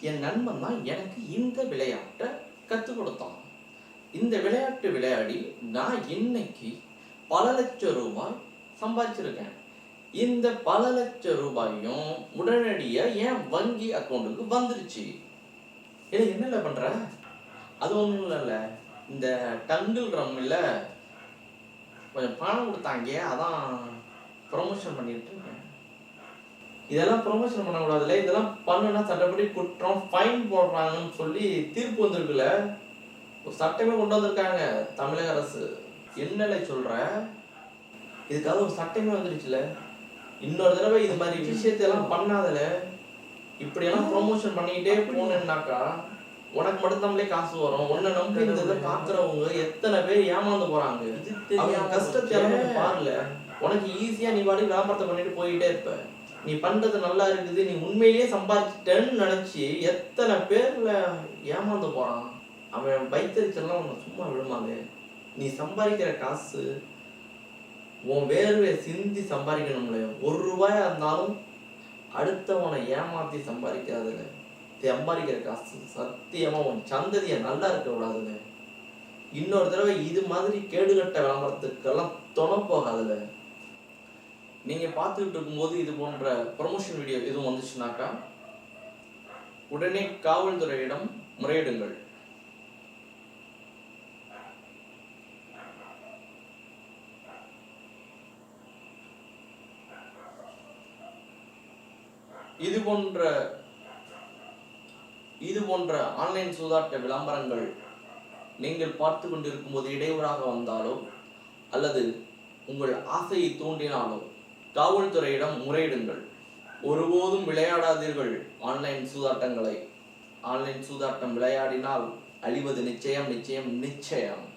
என் நண்பன் தான் எனக்கு இந்த விளையாட்டை கற்றுக் கொடுத்தான். இந்த விளையாட்டு விளையாடி நான் இன்னைக்கு பல லட்சம் ரூபாய் சம்பாதிச்சிருக்கேன். இந்த பல லட்சம் ரூபாயும் உடனடியாக என் வங்கி அக்கௌண்ட்டுக்கு வந்துருச்சு. இதை என்னல பண்ற? அது ஒன்றும் இல்லைல்ல. இந்த டங்கிள் ரம்மில் கொஞ்சம் பணம் கொடுத்தாங்க. அதான் ப்ரொமோஷன் பண்ணிட்டு இருக்கேன். இதெல்லாம் ப்ரொமோஷன் பண்ணக்கூடாதுல்ல? இதெல்லாம் பண்ணுனா சட்டப்படி குற்றம் ஃபைன் போடுறாங்கன்னு சொல்லி தீர்ப்பு வந்திருக்குல்ல? ஒரு சட்டமே கொண்டு வந்திருக்காங்க தமிழக அரசு. என்னல சொல்ற? இதுக்காக ஒரு சட்டமே வந்துருச்சுல? இன்னொரு தடவை இது மாதிரி விஷயத்தையெல்லாம் பண்ணாதல? இப்படியெல்லாம் ப்ரொமோஷன் பண்ணிக்கிட்டே போனேன்னாக்கா உனக்கு மட்டும் நம்மளே காசு வரும். உன்னை நம்பி இந்த இதை பாக்குறவங்க எத்தனை பேர் ஏமாந்து போறாங்க? அவங்க கஷ்டத்தை பாருல. உனக்கு ஈஸியா நீ பாடி விளம்பரத்தை பண்ணிட்டு போயிட்டே இருப்ப. நீ பண்றது நல்லா இருக்குது நீ உண்மையிலேயே சம்பாதிச்சிட்டேன்னு நினைச்சு எத்தனை பேர்ல ஏமாந்து போறான்? அவன் பைத்தறிச்செல்லாம் உன்னை சும்மா விடுமாங்க நீ சம்பாதிக்கிற காசு உன் வேர்வை சிந்தி சம்பாதிக்கணும்ல ஒரு ரூபாயா இருந்தாலும் அடுத்தவனை ஏமாத்தி சம்பாதிக்காதுல சம்பாதிக்கிற காசு சத்தியமா உன் சந்ததியை நல்லா இருக்க விடாதுல இன்னொரு தடவை இது மாதிரி கேடுகட்ட விளம்பரத்துக்கெல்லாம் துணை போகாதுல நீங்க பார்த்துக்கிட்டு இருக்கும்போது இது போன்ற ப்ரொமோஷன் வீடியோ எதுவும் வந்துச்சுனாக்கா உடனே காவல்துறையிடம் முறையிடுங்கள். இது போன்ற இது போன்ற ஆன்லைன் சூதாட்ட விளம்பரங்கள் நீங்கள் பார்த்து கொண்டிருக்கும் போது இடையூறாக வந்தாலோ அல்லது உங்கள் ஆசையை தூண்டினாலோ காவல்துறையிடம் முறையிடுங்கள். ஒருபோதும் விளையாடாதீர்கள் ஆன்லைன் சூதாட்டங்களை. ஆன்லைன் சூதாட்டம் விளையாடினால் அழிவது நிச்சயம் நிச்சயம் நிச்சயம்.